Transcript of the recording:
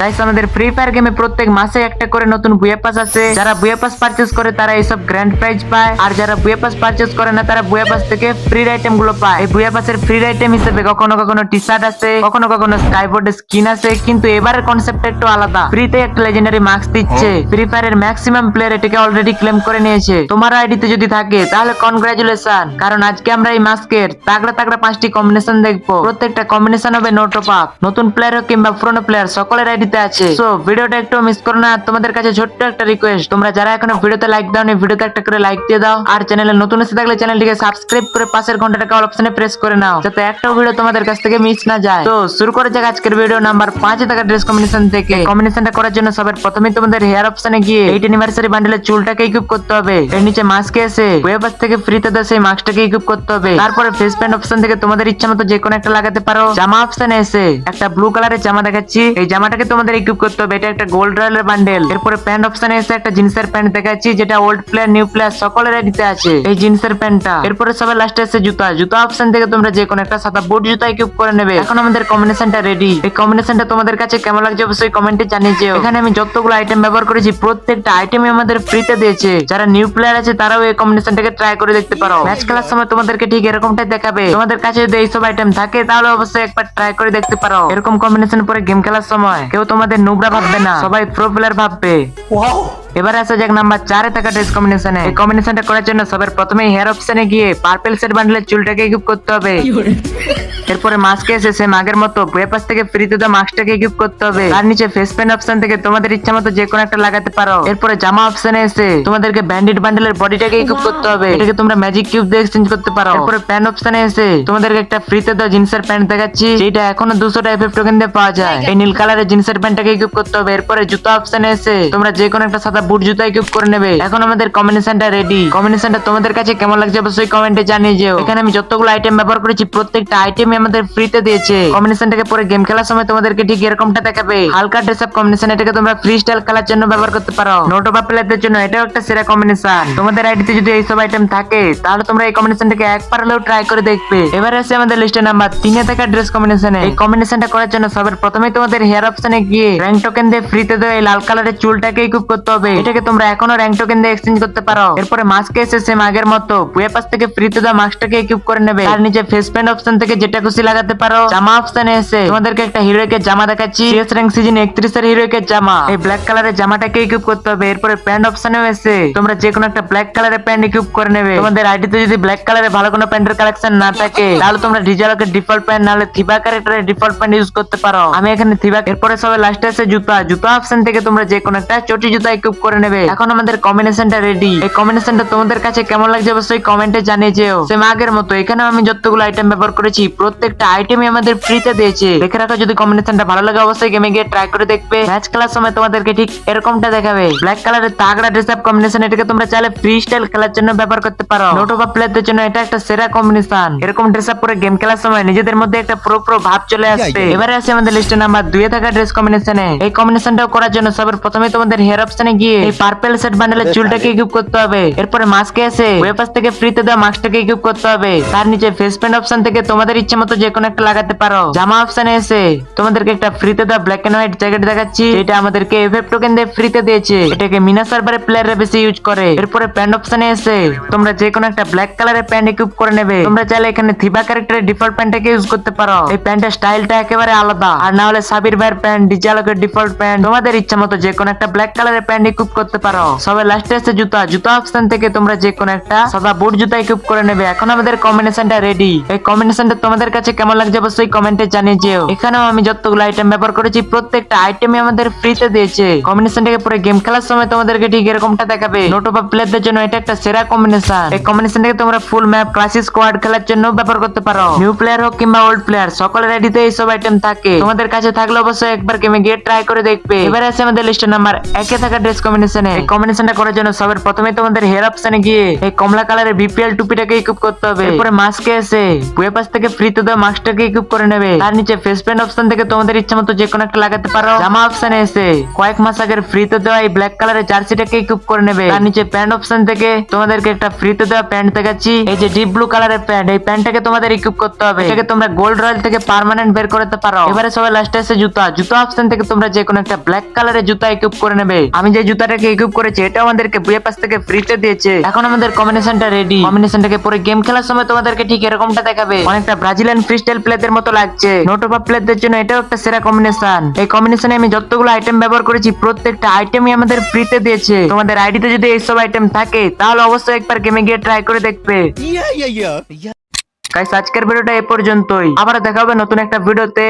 Guys আমাদের free fire গেমে প্রত্যেক মাসে একটা করে নতুন বুয়া পাস আছে। যারা বুয়া পাস পারচেজ করে তারা এইসব গ্র্যান্ড প্রাইজ পায়। আর যারা বুয়া পাস পারচেজ করে না তারা বুয়া পাস থেকে ফ্রি আইটেমগুলো পায়। এই বুয়া পাসের ফ্রি আইটেম হিসেবে কখনো কখনো টি শার্ট আছে কখনো কখনো স্কাইবোর্ড স্কিন আছে কিন্তু এবারের কনসেপ্ট একটু আলাদা। ফ্রিতে একটা লেজেন্ডারি মাস্ক দিচ্ছে। ফ্রি ফায়ারের ম্যাক্সিমাম প্লেয়ার এটাকে অলরেডি ক্লেম করে নিয়েছে। তোমার আইডিতে যদি থাকে তাহলে কনগ্রাচুলেশন কারণ আজকে আমরা এই মাস্কের তাগড়া তাগড়া পাঁচটি কম্বিনেশন দেখব। প্রত্যেকটা কম্বিনেশন হবে নো টপ আপ নতুন প্লেয়ার হোক কিংবা পুরনো প্লেয়ার সকলের আইডিতে আছে। সো ভিডিওটা একটু মিস করো না। তোমাদের কাছে ছোট্ট একটা রিকোয়েস্ট তোমরা যারা এখনও ভিডিওতে লাইক দাও নি ভিডিওতে একটা করে লাইক দিয়ে দাও। আর চ্যানেলে নতুন এসে থাকলে চ্যানেলটিকে সাবস্ক্রাইব করে পাশের ঘন্টাটা অল অপশনে প্রেস করে নাও। যাতে একটাও ভিডিও তোমাদের কাছ থেকে মিস না যায়। তো শুরু করে যাক আজকের ভিডিও নাম্বার পাঁচে থাকা ড্রেস কম্বিনেশন থেকে। কম্বিনেশনটা করার জন্য সবার প্রথমে তোমাদের হেয়ার অপশনে গিয়ে এইট অ্যানিভার্সারি বান্ডেলের চুলটাকে ইকুইপ করতে হবে। এর নিচে মাস্কে এসে ওয়েবাস থেকে ফ্রিতে দেয় সেই মাস্কটাকে ইকুইপ করতে হবে। তারপরে ফেস প্যান্ট অপশন থেকে তোমাদের ইচ্ছা মতো যে কোনো একটা লাগাতে পারো। জামা অপশনে এসে একটা ব্লু কালারের জামা দেখাচ্ছি। এই জামাটাকে তোমাদের ইকুইপ করতে হবে। এটা একটা গোল্ড রয়্যালের বান্ডেল এরপরে প্যান্ট অপশনে এসে একটা জিন্সের প্যান্ট দেখাচ্ছি, যেটা ওল্ড প্লেয়ার নিউ প্লেয়ার সকলের দিতে আছে। এই জিন্সের প্যান্টটা এরপরে সবাই লাস্টে এসে জুতা। জুতা অপশন থেকে তোমরা যে কোনো একটা সাদা বুট জুতা ইকুইপ করে নেবে। এখন আমাদের কম্বিনেশনটা রেডি এই কম্বিনেশনটা তোমাদের কাছে কেমন লাগছে অবশ্যই কমেন্টে জানিয়ে যেও। এখানে আমি যতগুলো আইটেম ব্যবহার করেছি, প্রত্যেকটা আইটেমই আমাদের ফ্রিতে দিয়েছে। যারা নিউ প্লেয়ার আছে, তারাও এই কম্বিনেশনটাকে ট্রাই করে দেখতে পারো। ম্যাচ খেলার সময় তোমাদেরকে ঠিক এরকমটাই দেখাবে। তোমাদের কাছে যদি এইসব আইটেম থাকে, তাহলে অবশ্যই একবার ট্রাই করে দেখতে পারো। এরকম কম্বিনেশন পরে গেম খেলার সময়। কেউ তোমাদের নোংরা ভাববে না। সবাই প্রো ভাববে। ভাববে এবার আসা যাক নাম্বার চারে থাকা ড্রেস কম্বিনেশনে এই কম্বিনেশনটা করার জন্য সবার প্রথমে হেয়ার অপশনে গিয়ে পার্পল সেট বান্ডেলের চুলটাকে ইকুইপ করতে হবে। এরপরে মাস্কে এসে সেম আগের মতো পেপাস থেকে ফ্রিতে দেওয়া মাস্কটাকে ইকুইপ করতে হবে। তার নিচে ফেস প্যান্ট অপশন থেকে তোমাদের ইচ্ছা মতো যে কোনো একটা লাগাতে পারো। এরপরে জামা অপশনে এসে তোমাদেরকে ব্যান্ডেড বান্ডেলের বডিটাকে ইকুইপ করতে হবে। এটাকে তোমরা ম্যাজিক কিউব দিয়ে এক্সচেঞ্জ করতে পারো। এরপরে প্যান্ট অপশনে এসে তোমাদেরকে একটা ফ্রিতে দেওয়া জিন্সের প্যান্ট দেখাচ্ছি যেটা এখনও দুশো টাইপের টোকেন দিয়ে পাওয়া যায়। এই নীল কালারের জিন্সের প্যান্টটাকে ইকুইপ করতে হবে। এরপরে জুতো অপশনে এসে তোমরা যে কোনো একটা সাদা বুট জুতা ইকুইপ করে নেবে। এখন আমাদের কম্বিনেশনটা রেডি কম্বিনেশনটা তোমাদের কাছে কেমন লাগছে অবশ্যই কমেন্টে জানিয়ে যেও। এখানে আমি যতগুলো আইটেম ব্যবহার করেছি, প্রত্যেকটা আইটেমই আমাদের ফ্রিতে দিয়েছে। কম্বিনেশনটাকে পরে গেম খেলার সময় তোমাদেরকে ঠিক এরকমটা দেখাবে। হালকা ড্রেস আপ কম্বিনেশন এটাকে তোমরা ফ্রি স্টাইল খেলার জন্য ব্যবহার করতে পারো। নোটো বা প্লেয়ারদের জন্য এটাও একটা সেরা কম্বিনেশন তোমাদের আইডিতে যদি এইসব আইটেম থাকে, তাহলে তোমরা এই কম্বিনেশনটাকে একবার হলেও ট্রাই করে দেখবে। এবারে আছে আমাদের লিস্টে নাম্বার তিনে থাকা ড্রেস কম্বিনেশনে এই কম্বিনেশনটা করার জন্য সবার প্রথমে তোমাদের হেয়ার অপশনে গিয়ে র্যাঙ্ক টোকেন দিয়ে ফ্রিতে দেওয়া এই লাল কালারের চুলটাকে ইকুইপ করতে হবে। এটাকে তোমরা এখনও র্যাঙ্ক টোকেন দিয়ে এক্সচেঞ্জ করতে পারো। এরপরে মাস্কে এসে সেম আগের মতো। পুয়ে পাশ থেকে ফ্রিতে দেওয়া মাস্কটাকে ইকুইপ করে নেবে। আর নিচে ফেস প্যান্ট অপশন থেকে যেটা খুশি লাগাতে পারো, জামা অপশনে এসে। তোমাদেরকে একটা হিরোইকের জামা দেখাচ্ছি। সিএস র্যাঙ্ক সিজন একত্রিশ এর হিরোইকের জামা। এই ব্ল্যাক কালারের জামাটাকে ইকুইপ করতে হবে। এরপরে প্যান্ট অপশনেও এসে। তোমরা যে কোনো একটা ব্ল্যাক কালারের প্যান্ট ইকুইপ করে নেবে। তোমাদের আইডিতে যদি ব্ল্যাক কালারের ভালো কোনো প্যান্টের কালেকশন না থাকে, তাহলে তোমরা ডিজালকের ডিফল্ট প্যান্ট নাহলে থিবা ক্যারেক্টারের ডিফল্ট প্যান্ট ইউজ করতে পারো। আমি এখানে থিবা এরপরে সবাই লাস্টে এসে জুতা। জুতা অপশন থেকে তোমরা যে কোনো একটা চটি জুতা ইকুইপ করে নেবে। এখন আমাদের কম্বিনেশনটা রেডি এই কম্বিনেশনটা তোমাদের কাছে কেমন লাগছে অবশ্যই কমেন্টে জানিয়ে যেও। সেম আগের মতো এখানে আমি যতগুলো আইটেম ব্যবহার করেছি প্রত্যেকটা আইটেমই আমাদের ফ্রিতে দিয়েছে। দেখে রাখো যদি কম্বিনেশনটা ভালো লাগে অবশ্যই গেমে গিয়ে ট্রাই করে দেখবে। ম্যাচ খেলার সময় তোমাদেরকে ঠিক এরকমটা দেখাবে। ব্ল্যাক কালারের তাগড়া ড্রেস আপ কম্বিনেশন এটাকে তোমরা চাইলে ফ্রি স্টাইল খেলার জন্য ব্যবহার করতে পারো। নোটো বা প্লেয়ারদের জন্য এটা একটা সেরা কম্বিনেশন এরকম ড্রেস আপ পরে গেম খেলার সময় নিজেদের মধ্যে একটা প্রো প্রো ভাব চলে আসবে। এবারে আছে আমাদের লিস্টে নাম্বার দুয়ে থাকা ড্রেস কম্বিনেশনে এই কম্বিনেশনটাও করার জন্য সবার প্রথমে তোমাদের হেয়ার অপশনে গিয়ে এই পার্পল সেট বান্ডেলের চুলটাকে ইকুইপ করতে হবে? এরপরে মাস্কে এসে ওয়েপাস থেকে ফ্রিতে দেওয়া মাস্কটাকে ইকুইপ করতে হবে? তার নিচে ফেস প্যান্ট অপশন থেকে তোমাদের ইচ্ছে মতো যে কোনো একটা লাগাতে পারো। জামা অপশনে এসে তোমাদেরকে একটা ফ্রিতে দেওয়া ব্ল্যাক এন্ড হোয়াইট জ্যাকেট দেখাচ্ছি। এটা আমাদেরকে এফএফ টোকেন দিয়ে ফ্রিতে দিয়েছে। এটাকে মিনা সার্ভারে প্লেয়াররা বেশি ইউজ করে। এরপরে প্যান্ট অপশনে এসে তোমরা যে কোনো একটা ব্ল্যাক কালারের প্যান্ট ইকুইপ করে নেবে। তোমরা চাইলে এখানে থিবা ক্যারেক্টারের ডিফল্ট প্যান্টটাকে ইউজ করতে পারো। এই প্যান্টের স্টাইলটা একেবারে আলাদা। আর না হলে সাবির ভাইয়ের প্যান্ট ডিজালকের ডিফল্ট প্যান্ট তোমাদের ইচ্ছা মতো যে কোনো একটা ব্ল্যাক কালারের প্যান্ট ইকুইপ করতে পারো। সবাই লাস্টে এসে জুতা। জুতা অপশন থেকে তোমরা যে কোনো একটা সাদা বুট জুতা ইকুইপ করে নেবে। এখন আমাদের কম্বিনেশনটা রেডি এই কম্বিনেশনটা তোমাদের কাছে কেমন লাগছে অবশ্যই কমেন্টে জানিয়ে যেও। এখানেও আমি যতগুলো আইটেম ব্যবহার করেছি, প্রত্যেকটা আইটেমই আমাদের ফ্রিতে দিয়েছে। কম্বিনেশনটাকে পরে গেম খেলার সময় তোমাদেরকে ঠিক এরকমটা দেখাবে। নোটো বা প্লেয়ারদের জন্য এটা একটা সেরা কম্বিনেশন এই কম্বিনেশনটাকে তোমরা ফুল ম্যাপ ক্লাসিক স্কোয়াড খেলার জন্য ব্যবহার করতে পারো। নিউ প্লেয়ার হোক কিংবা ওল্ড প্লেয়ার সকলের আইডিতে এইসব আইটেম থাকে। তোমাদের কাছে থাকলে অবশ্যই একবার গেমে গিয়ে ট্রাই করে দেখবে। এবারে আছে আমাদের লিস্টের নাম্বার একে থাকা ড্রেস কম্বিনেশনে এই কম্বিনেশনটা করার জন্য সবার প্রথমে তোমাদের হেয়ার অপশনে গিয়ে এই কমলা কালারের বিপিএল টুপিটাকে ইকুপ করতে হবে। এরপরে মাস্কে এসে বুয়ে পাস থেকে ফ্রিতে দেওয়া মাস্কটাকে ইকুপ করে নেবে। তার নিচে ফেস প্যান্ট অপশন থেকে তোমাদের ইচ্ছা মতো যে কোনো একটা লাগাতে পারো। জামা অপশনে এসে কয়েক মাস আগের ফ্রিতে দেওয়া এই ব্ল্যাক কালারের জার্সিটাকে ইকুপ করে নেবে। তার নিচে প্যান্ট অপশন থেকে তোমাদেরকে একটা ফ্রিতে দেওয়া প্যান্ট দেখাচ্ছি। এই যে ডিপ ব্লু কালারের প্যান্ট এই প্যান্টটাকে তোমাদের ইকুপ করতে হবে। এটাকে তোমরা গোল্ড রয়্যাল থেকে পার্মানেন্ট বের করতে পারো। এবারে সবাই লাস্টে এসে জুতা। জুতা অপশন থেকে তোমরা যে কোনো একটা ব্ল্যাক কালারের জুতা ইকুপ করে নেবে। আমি যে জুতাটাকে ইকুপ করেছি এটা আমাদেরকে বুয়ে পাস থেকে ফ্রিতে দিয়েছে। এখন আমাদের কম্বিনেশনটা রেডি কম্বিনেশনটাকে পরে গেম খেলার সময় তোমাদেরকে ঠিক এরকমটা দেখাবে। অনেকটা ব্রাজিলিয়ান ফ্রিস্টাইল প্লেদের মতো লাগছে। নোটোপা প্লেদের জন্য এটাও একটা সেরা কম্বিনেশন এই কম্বিনেশনে আমি যতগুলো আইটেম ব্যবহার করেছি প্রত্যেকটা আইটেমই আমাদের ফ্রিতে দিয়েছে। তোমাদের আইডিতে যদি এইসব আইটেম থাকে তাহলে অবশ্যই একবার গেমে গিয়ে ট্রাই করে দেখবে. গাইস আজকের ভিডিওটা এ পর্যন্তই। আবার দেখাবে নতুন একটা ভিডিওতে